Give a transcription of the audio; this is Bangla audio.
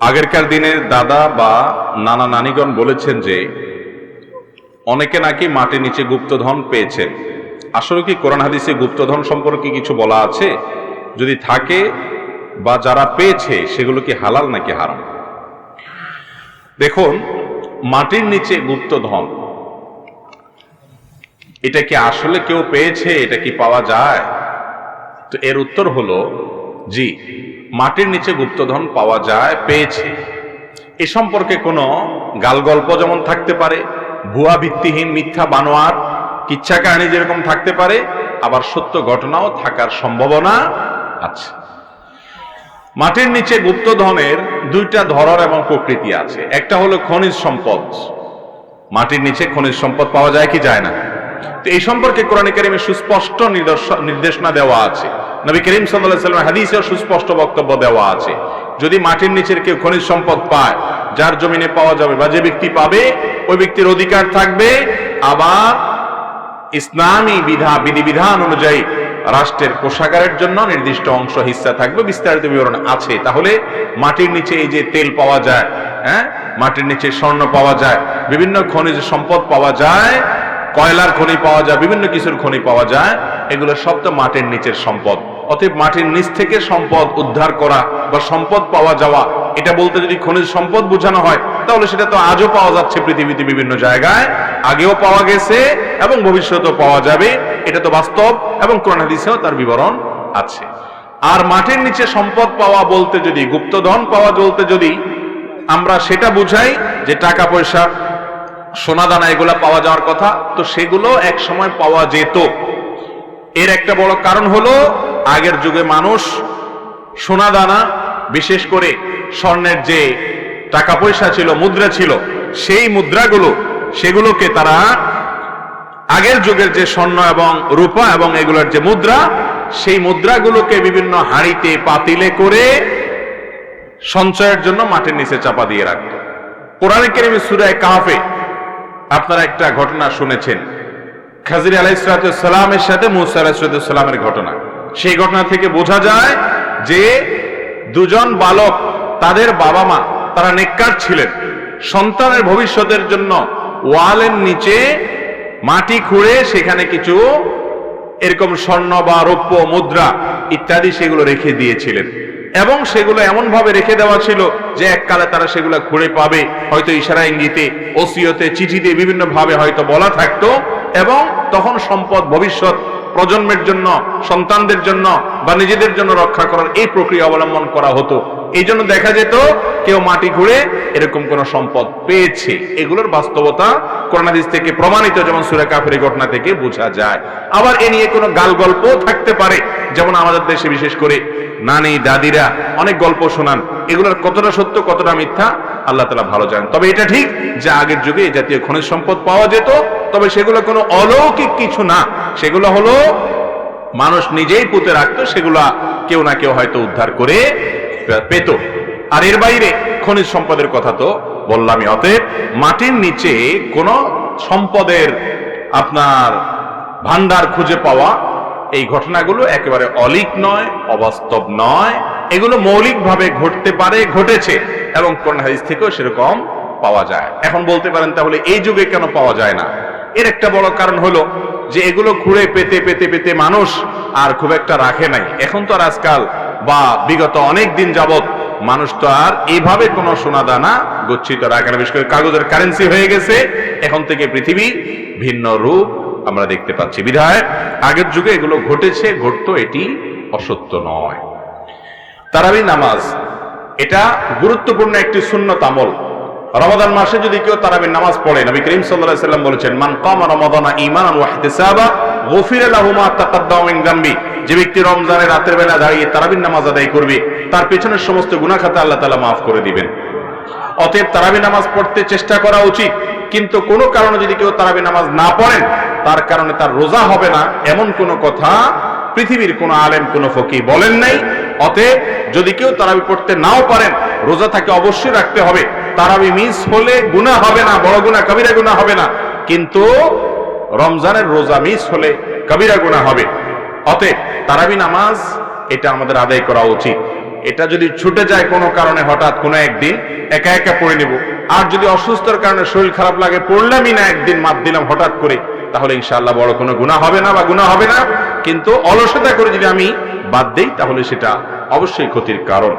আগেরকার দিনের দাদা বা নানা নানিগণ বলেছেন যে, অনেকে নাকি মাটির নিচে গুপ্তধন পেয়েছেন আসলে কি কোরআন হাদিসে গুপ্তধন সম্পর্কে কিছু বলা আছে? যদি থাকে বা যারা পেয়েছে, সেগুলো কি হালাল নাকি হারাম? দেখুন, মাটির নিচে গুপ্তধন, এটা কি আসলে কেউ পেয়েছে? এটা কি পাওয়া যায়? তো এর উত্তর হলো, জি। মাটির নিচে গুপ্তধন পাওয়া যায়, পেয়েছে। এ সম্পর্কে কোনো গালগল্প যেমন থাকতে পারে, ভুয়া ভিত্তিহীন মিথ্যা বানোয়ার কিচ্ছা কাহিনী যেরকম থাকতে পারে, আবার সত্য ঘটনাও থাকার সম্ভাবনা আছে। মাটির নিচে গুপ্তধনের দুইটা ধরন এবং প্রকৃতি আছে। একটা হলো খনিজ সম্পদ। মাটির নিচে খনিজ সম্পদ পাওয়া যায় কি যায় না? তো এই সম্পর্কে কোরআন কারিমে সুস্পষ্ট নির্দেশনা দেওয়া আছে। নবী করিম সাল্লাহ সাল্লাম সুস্পষ্ট বক্তব্য দেওয়া আছে। যদি মাটির নিচের কেউ খনিজ সম্পদ পায়, যার জমিনে পাওয়া যাবে বা যে ব্যক্তি পাবে, ওই ব্যক্তির অধিকার থাকবে। আবার ইসলামী বিধা, বিধিবিধান অনুযায়ী রাষ্ট্রের কোষাগারের জন্য নির্দিষ্ট অংশ হিস্সা থাকবে, বিস্তারিত বিবরণ আছে। তাহলে মাটির নিচে এই যে তেল পাওয়া যায় হ্যাঁ? মাটির নিচে স্বর্ণ পাওয়া যায়, বিভিন্ন খনিজ সম্পদ পাওয়া যায়। কয়লার খনি পাওয়া যায়, বিভিন্ন কিছুর খনি পাওয়া যায়, এগুলো সব তো মাটির নিচের সম্পদ। অতএব মাটির নিচ থেকে সম্পদ উদ্ধার করা বা সম্পদ পাওয়া যাওয়া, এটা বলতে যদি খনিজ সম্পদ বোঝানো হয়, তাহলে সেটা তো আজও পাওয়া যাচ্ছে পৃথিবীতে বিভিন্ন জায়গায়, আগেও পাওয়া গেছে এবং ভবিষ্যতেও পাওয়া যাবে, এটা তো বাস্তব এবং কোরআন হাদিসেও তার বিবরণ আছে। আর মাটির নিচে সম্পদ পাওয়া বলতে যদি, গুপ্তধন পাওয়া বলতে যদি, আমরা সেটা বুঝাই যে টাকা পয়সা সোনা দানা এগুলা পাওয়া যাওয়ার কথা, তো সেগুলো এক সময় পাওয়া যেত। এর একটা বড় কারণ হলো, আগের যুগে মানুষ সোনা দানা বিশেষ করে স্বর্ণের যে টাকা পয়সা ছিল, মুদ্রা ছিল, সেই মুদ্রাগুলো, সেগুলোকে তারা আগের যুগের যে স্বর্ণ এবং রূপা এবং এগুলোর যে মুদ্রা, সেই মুদ্রাগুলোকে বিভিন্ন হাড়িতে, পাতিলে করে সঞ্চয়ের জন্য মাটির নিচে চাপা দিয়ে রাখত। কোরআন কেরিমে সুরায় কাহাফে আপনারা একটা ঘটনা শুনেছেন। খাজির আলাইসালামের সাথে মুসা আলাইসালামের ঘটনা। সেই ঘটনা থেকে বোঝা যায় যে দুজন বালক, তাদের বাবা মা তারা নেককার ছিলেন। সন্তানের ভবিষ্যতের জন্য ওয়ালের নিচে মাটি খুঁড়ে সেখানে কিছু এরকম স্বর্ণ বা রৌপ্য, মুদ্রা ইত্যাদি সেগুলো রেখে দিয়েছিলেন। এবং সেগুলো এমনভাবে রেখে দেওয়া ছিল যে এককালে তারা সেগুলো ঘুরে পাবে। হয়তো ইশারা ইঙ্গিতে ওসিয়তে চিঠিতে বিভিন্নভাবে হয়তো বলা থাকতো এবং তখন সম্পদ ভবিষ্যৎ প্রজন্মের জন্য, সন্তানদের জন্য বা নিজেদের জন্য রক্ষা করার এই প্রক্রিয়া অবলম্বন করা হতো। এই জন্য দেখা যেত কেউ মাটি ঘুরে এরকম কোন সম্পদ পেয়েছে। এগুলোর বাস্তবতা করোনাদিস থেকে প্রমাণিত, যেমন সুরা কাফের ঘটনা থেকে বোঝা যায়। আবার এ নিয়ে কোনো গাল গল্প থাকতে পারে, যেমন আমাদের দেশে বিশেষ করে নানি, দাদিরা অনেক গল্প শোনান। এগুলোর কতটা সত্য, কতটা মিথ্যা আল্লাহ তালা ভালো জানেন। তবে এটা ঠিক যে আগের যুগে এই জাতীয় খনিজ সম্পদ পাওয়া যেত, তবে সেগুলো কোনো অলৌকিক কিছু না। সেগুলো হলো মানুষ নিজেই পুঁতে রাখতো, সেগুলা কেউ না কেউ হয়তো উদ্ধার করে পেত। আর এর বাইরে খনিজ সম্পদের কথা তো বললামই, অতএব মাটির নিচে কোন সম্পদের আপনার ভান্ডার খুঁজে পাওয়া এই ঘটনাগুলো একেবারে অলিক নয়, অবাস্তব নয়। এগুলো মৌলিকভাবে ঘটতে পারে, ঘটেছে। এবং কোন হাদিস থেকেও সেরকম পাওয়া যায়। এখন বলতে পারেন তাহলে এই যুগে কেন পাওয়া যায় না? এর একটা বড় কারণ হলো যে এগুলো খুঁড়ে পেতে পেতে পেতে মানুষ আর খুব একটা রাখে নাই। এখন তো আর আজকাল বা বিগত অনেক দিন যাবত মানুষ তো আর এইভাবে কোনো সোনা দানা গচ্ছিত রাখে না। বিশেষ করে কাগজের কারেন্সি হয়ে গেছে। এখন থেকে পৃথিবী ভিন্ন রূপ আমরা দেখতে পাচ্ছি। বিধায়, আগের যুগে এগুলো ঘটেছে, ঘটতো এটি অসত্য নয়। তারাবি নামাজ এটা গুরুত্বপূর্ণ একটি সুন্নত আমল। রমাদান মাসে যদি কেউ তারাবির নামাজ পড়ে, নবী করিম সাল্লাল্লাহু সাল্লাম বলেছেন, মান কামা রমাদানা ইমান গুফিরা যে ব্যক্তি রমজানের রাতের বেলা দাঁড়িয়ে তারাবির নামাজ আদায় করবে, তার পেছনের সমস্ত গুনাহ খাতা আল্লাহ তালা মাফ করে দিবেন। অতএব তারাবি নামাজ পড়তে চেষ্টা করা উচিত, কিন্তু কোনো কারণে যদি কেউ তারাবি নামাজ না পড়েন, তার কারণে তার রোজা হবে না, এমন কোনো কথা পৃথিবীর কোনো আলেম, কোনো ফকি বলেন নাই। অতএব যদি কেউ তারাবি পড়তে নাও পারেন, রোজা তাকে অবশ্যই রাখতে হবে। তারাবি মিস হলে গুনাহ হবে না, বড় গুনাহ, কবিরা গুনাহ হবে না। কিন্তু রমজানের রোজা মিস হলে কবিরা গুনাহ হবে। অতএব তারাবি নামাজ, এটা আমাদের আদায় করা উচিত। এটা যদি ছুটে যায় কোনো কারণে হঠাৎ কোনো একদিন, একা একা পড়ে নেব। আর যদি অসুস্থর কারণে শরীর খারাপ লাগে, পড়লামই না একদিন, মাপ দিলাম হঠাৎ করে, তাহলে ইনশাআল্লাহ বড় কোনো গুণা হবে না বা গুণা হবে না। কিন্তু অলসতা করে যদি আমি বাদ দেই তাহলে সেটা অবশ্যই ক্ষতির কারণ।